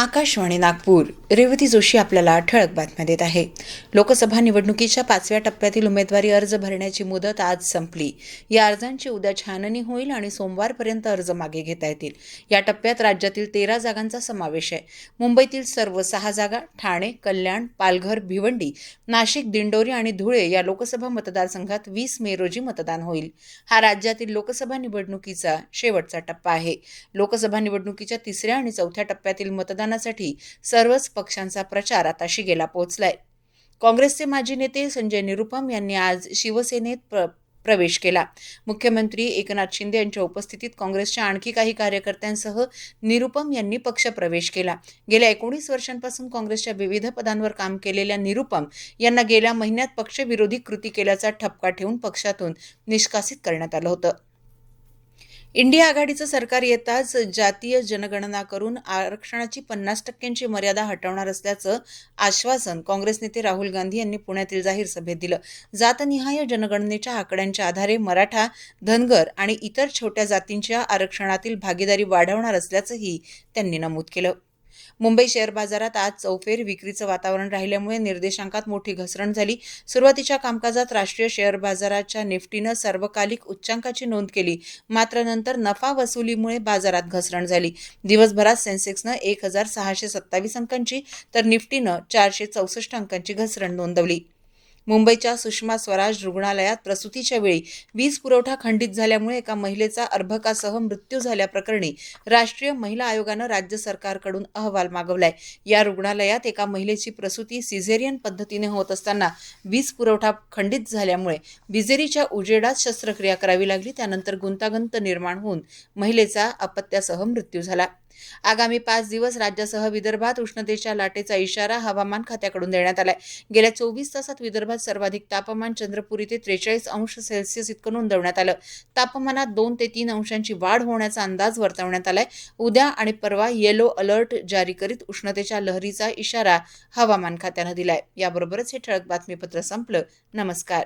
आकाशवाणी नागपूर. रेवती जोशी आपल्याला ठळक बातम्या देत आहे. लोकसभा निवडणुकीच्या पाचव्या टप्प्यातील उमेदवारी अर्ज भरण्याची मुदत आज संपली. या अर्जांची उद्या छाननी होईल आणि सोमवारपर्यंत अर्ज मागे घेता येतील. या टप्प्यात राज्यातील तेरा जागांचा समावेश आहे. मुंबईतील सर्व सहा जागा ठाणे कल्याण पालघर भिवंडी नाशिक दिंडोरी आणि धुळे या लोकसभा मतदारसंघात वीस मे रोजी मतदान होईल. हा राज्यातील लोकसभा निवडणुकीचा शेवटचा टप्पा आहे. लोकसभा निवडणुकीच्या तिसऱ्या आणि चौथ्या टप्प्यातील मतदान मतदानासाठी सर्वच पक्षांचा प्रचार आता शिगेला पोहोचलाय. काँग्रेसचे माजी नेते संजय निरुपम यांनी आज शिवसेनेत प्र प्रवेश केला. मुख्यमंत्री एकनाथ शिंदे यांच्या उपस्थितीत काँग्रेसच्या आणखी काही कार्यकर्त्यांसह निरुपम यांनी पक्षप्रवेश केला. गेल्या एकोणीस वर्षांपासून काँग्रेसच्या विविध पदांवर काम केलेल्या निरुपम यांना गेल्या महिन्यात पक्षविरोधी कृती केल्याचा ठपका ठेवून पक्षातून निष्कासित करण्यात आलं होतं. इंडिया आघाडीचं सरकार येताच जातीय जनगणना करून आरक्षणाची पन्नास टक्क्यांची मर्यादा हटवणार असल्याचं आश्वासन काँग्रेस नेते राहुल गांधी यांनी पुण्यातील जाहीर सभेत दिलं. जातनिहाय जनगणनेच्या आकड्यांच्या आधारे मराठा धनगर आणि इतर छोट्या जातींच्या आरक्षणातील भागीदारी वाढवणार असल्याचंही त्यांनी नमूद केलं. मुंबई शेअर बाजारात आज चौफेर विक्रीचं वातावरण राहिल्यामुळे निर्देशांकात मोठी घसरण झाली. सुरुवातीच्या कामकाजात राष्ट्रीय शेअर बाजाराच्या निफ्टीनं सर्वकालिक उच्चांकाची नोंद केली. मात्र नंतर नफा वसुलीमुळे बाजारात घसरण झाली. दिवसभरात सेन्सेक्सनं एक हजार सहाशे सत्तावीस अंकांची तर निफ्टीनं चारशे चौसष्ट अंकांची घसरण नोंदवली. मुंबईच्या सुषमा स्वराज रुग्णालयात प्रसूतीच्या वेळी वीज पुरवठा खंडित झाल्यामुळे एका महिलेचा अर्भकासह मृत्यू झाल्याप्रकरणी राष्ट्रीय महिला आयोगानं राज्य सरकारकडून अहवाल मागवलाय. या रुग्णालयात एका महिलेची प्रसूती सिझेरियन पद्धतीने होत असताना वीज पुरवठा खंडित झाल्यामुळे विजेरीच्या उजेडात शस्त्रक्रिया करावी लागली. त्यानंतर गुंतागुंत निर्माण होऊन महिलेचा अपत्यासह मृत्यू झाला. आगामी पाच दिवस राज्यासह विदर्भात उष्णतेच्या लाटेचा इशारा हवामान खात्याकडून देण्यात आलाय. गेल्या चोवीस तासात विदर्भात सर्वाधिक तापमान चंद्रपूर इथे त्रेचाळीस अंश सेल्सिअस इतकं नोंदवण्यात आलं. तापमानात दोन ते तीन अंशांची वाढ होण्याचा अंदाज वर्तवण्यात आलाय. उद्या आणि परवा येलो अलर्ट जारी करीत उष्णतेच्या लहरीचा इशारा हवामान खात्यानं दिलाय. याबरोबरच हे ठळक बातमीपत्र संपलं. नमस्कार.